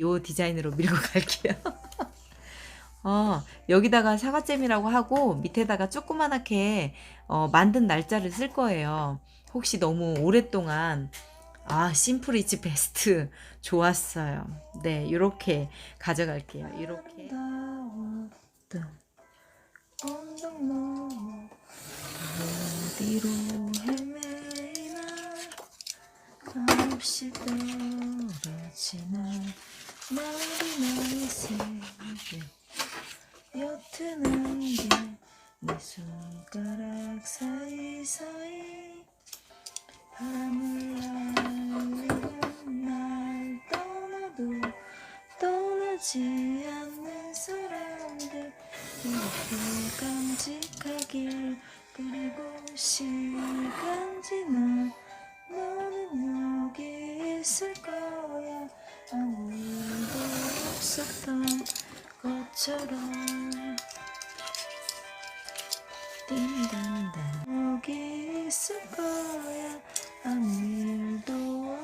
요 디자인으로 밀고 갈게요. 어, 여기다가 사과잼이라고 하고 밑에다가 조그만하게 어, 만든 날짜를 쓸 거예요. 혹시 너무 오랫동안 아, 심플 이즈 베스트 좋았어요. 네, 이렇게 가져갈게요. 이렇게. 머리 나이새게 옅은 게내 손가락 사이사이 밤을 알리는 날 떠나도 떠나지 않는 사람들 이렇게 깜찍하길 그리고 시간 지나 것처럼 띵단단 여기 있을 거야. 아무 일도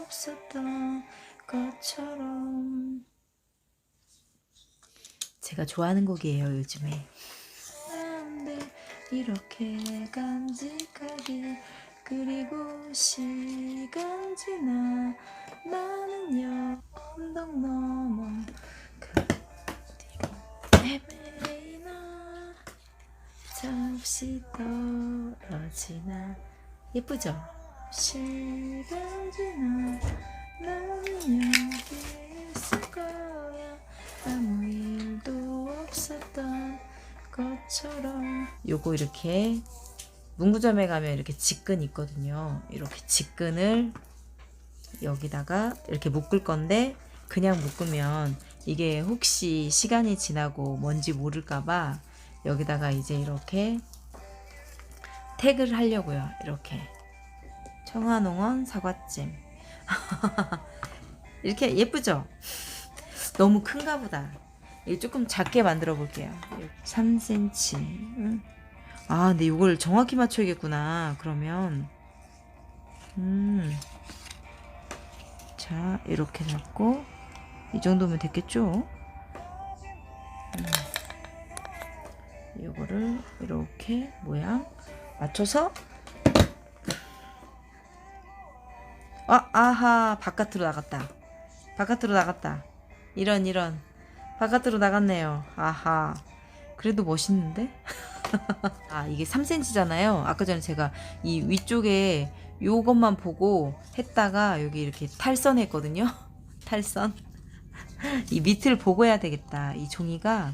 없었던 것처럼. 제가 좋아하는 곡이에요 요즘에. 이렇게 간직하길. 그리고 시간 지나 나는 여 언덕 넘어 잠시 떨어지나 예쁘죠? 시간 지나 나는 여기 있을 거야. 아무 일도 없었던 것처럼. 요거 이렇게 문구점에 가면 이렇게 직근 있거든요. 이렇게 직근을 여기다가 이렇게 묶을 건데 그냥 묶으면 이게 혹시 시간이 지나고 뭔지 모를까봐 여기다가 이제 이렇게 태그를 하려고요 이렇게 청화농원 사과잼 이렇게 예쁘죠? 너무 큰가 보다. 이거 조금 작게 만들어 볼게요. 3cm. 음. 아, 근데 이걸 정확히 맞춰야겠구나. 그러면 음. 자, 이렇게 잡고 이 정도면 됐겠죠? 음. 이거를 이렇게 모양 맞춰서 아, 아하, 바깥으로 나갔다. 바깥으로 나갔다. 이런, 이런. 바깥으로 나갔네요. 아하. 그래도 멋있는데? 아, 이게 3cm잖아요. 아까 전에 제가 이 위쪽에 요것만 보고 했다가 여기 이렇게 탈선했거든요. 탈선. 이 밑을 보고 해야 되겠다. 이 종이가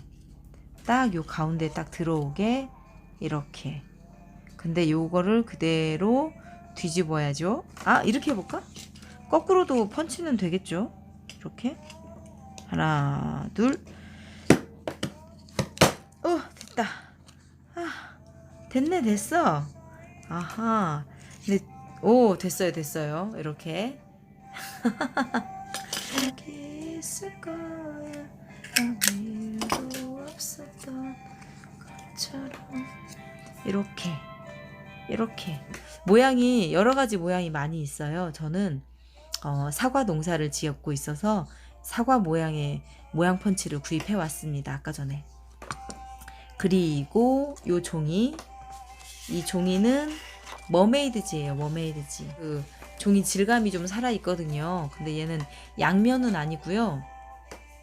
딱 요 가운데 딱 들어오게 이렇게. 근데 요거를 그대로 뒤집어야죠. 아, 이렇게 해볼까? 거꾸로도 펀치는 되겠죠? 이렇게. 하나, 둘. 어, 됐다. 아, 됐네, 됐어. 아하. 근데, 오, 됐어요, 됐어요. 이렇게. 여기 있을 거야. 아무 일도 없었던 것처럼. 이렇게. 이렇게. 모양이 여러 가지 모양이 많이 있어요. 저는 어, 사과 농사를 지었고 있어서 사과 모양의 모양 펀치를 구입해 왔습니다. 아까 전에. 그리고 요 종이 이 종이는 머메이드지예요. 머메이드지. 그 종이 질감이 좀 살아 있거든요. 근데 얘는 양면은 아니고요.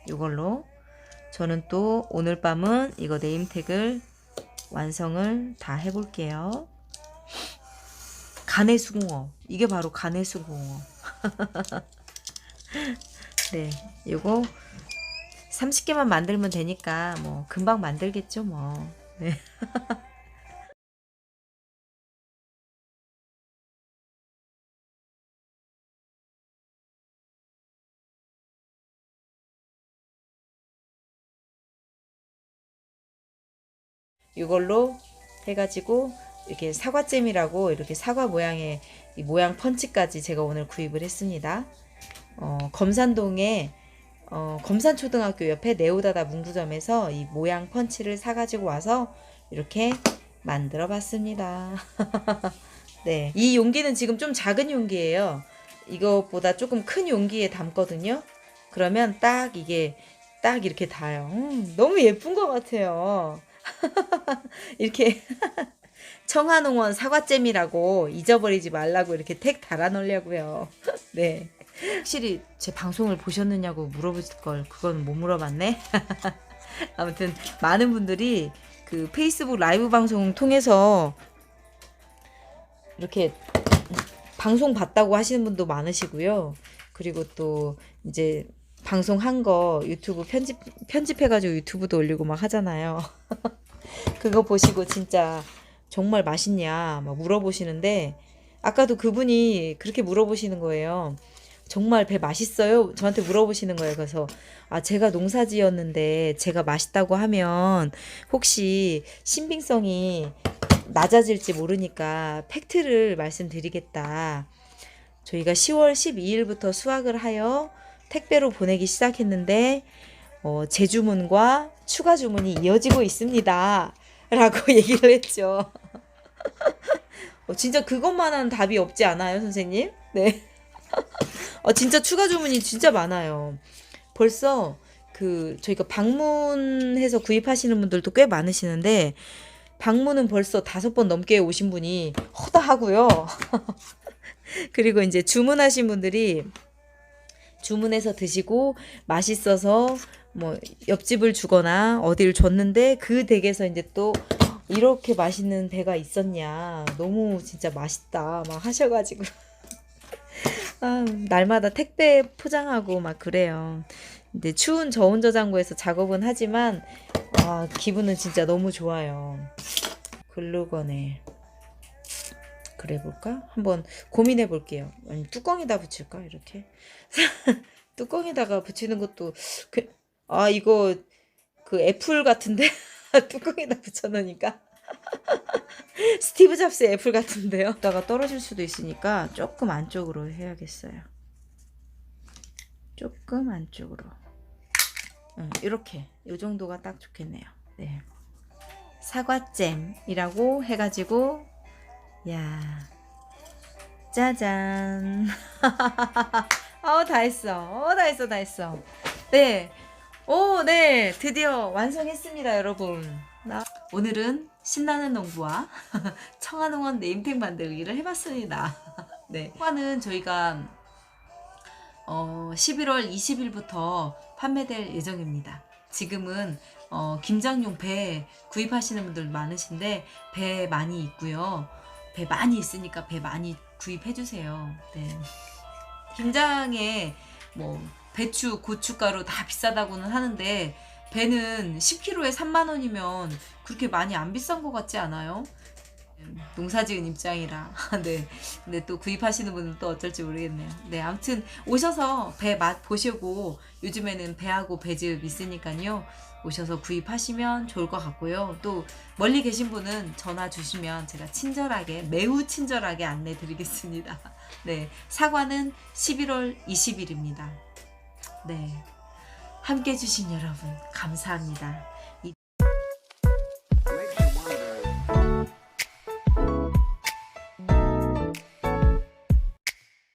이걸로 저는 또 오늘 밤은 이거 네임택을 완성을 다 해볼게요. 간의 수공업. 이게 바로 간의 수공업. 네, 요거 30개만 만들면 되니까 뭐 금방 만들겠죠, 뭐. 네. 이걸로 해가지고 이렇게 사과잼이라고 이렇게 사과 모양의 이 모양 펀치까지 제가 오늘 구입을 했습니다. 어, 검산동에 어, 검산초등학교 옆에 네오다다 문구점에서 이 모양 펀치를 사가지고 와서 이렇게 만들어 봤습니다. 네. 이 용기는 지금 좀 작은 용기예요. 이것보다 조금 큰 용기에 담거든요. 그러면 딱 이게 딱 이렇게 닿아요. 음, 너무 예쁜 것 같아요. 이렇게 청한홍원 사과잼이라고 잊어버리지 말라고 이렇게 택 달아놓으려고요. 네. 확실히 제 방송을 보셨느냐고 물어볼 걸 그건 못 물어봤네. 아무튼 많은 분들이 그 페이스북 라이브 방송 통해서 이렇게 방송 봤다고 하시는 분도 많으시고요. 그리고 또 이제 방송한 거 유튜브 편집 편집해 가지고 유튜브도 올리고 막 하잖아요. 그거 보시고 진짜 정말 맛있냐 막 물어보시는데 아까도 그분이 그렇게 물어보시는 거예요. 정말 배 맛있어요? 저한테 물어보시는 거예요. 그래서 아 제가 농사지었는데 제가 맛있다고 하면 혹시 신빙성이 낮아질지 모르니까 팩트를 말씀드리겠다. 저희가 10월 12일부터 수확을 하여 택배로 보내기 시작했는데 어, 재주문과 추가 주문이 이어지고 있습니다. 라고 얘기를 했죠. 어, 진짜 그것만한 답이 없지 않아요, 선생님? 네. 어, 진짜 추가 주문이 진짜 많아요. 벌써 그 저희가 방문해서 구입하시는 분들도 꽤 많으시는데 방문은 벌써 다섯 번 넘게 오신 분이 허다하고요. 그리고 이제 주문하신 분들이 주문해서 드시고 맛있어서 뭐 옆집을 주거나 어디를 줬는데 그 댁에서 이제 또 이렇게 맛있는 배가 있었냐 너무 진짜 맛있다 막 하셔가지고 아, 날마다 택배 포장하고 막 그래요. 근데 추운 저온 저장고에서 작업은 하지만 아, 기분은 진짜 너무 좋아요. 글루건에 그래 볼까? 한번 고민해 볼게요. 아니 뚜껑에다 붙일까 이렇게 뚜껑에다가 붙이는 것도 그, 아 이거 그 애플 같은데 뚜껑에다 붙여놓으니까 스티브 잡스 애플 같은데요. 이따가 떨어질 수도 있으니까 조금 안쪽으로 해야겠어요. 조금 안쪽으로. 응, 이렇게 이 정도가 딱 좋겠네요. 네. 사과잼이라고 해가지고 야 짜잔 어 다 했어 어 다 했어 다 했어 네 오 네 드디어 완성했습니다 여러분 나 오늘은 신나는 농부와 청한홍원 네임팩 만들기를 해봤습니다 네 화는 저희가 어 11월 20일부터 판매될 예정입니다 지금은 어, 김장용 배 구입하시는 분들 많으신데 배 많이 있고요. 배 많이 있으니까 배 많이 구입해 주세요. 네. 김장에 뭐 배추, 고춧가루 다 비싸다고는 하는데 배는 10kg에 3만 원이면 그렇게 많이 안 비싼 것 같지 않아요? 음, 농사지은 입장이라. 네. 근데 또 구입하시는 분은 또 어쩔지 모르겠네요. 네 아무튼 오셔서 배 맛 보시고 요즘에는 배하고 배즙 있으니까요. 오셔서 구입하시면 좋을 것 같고요. 또 멀리 계신 분은 전화 주시면 제가 친절하게 매우 친절하게 안내 드리겠습니다. 네 사과는 11월 20일입니다 네. 함께 해주신 여러분 감사합니다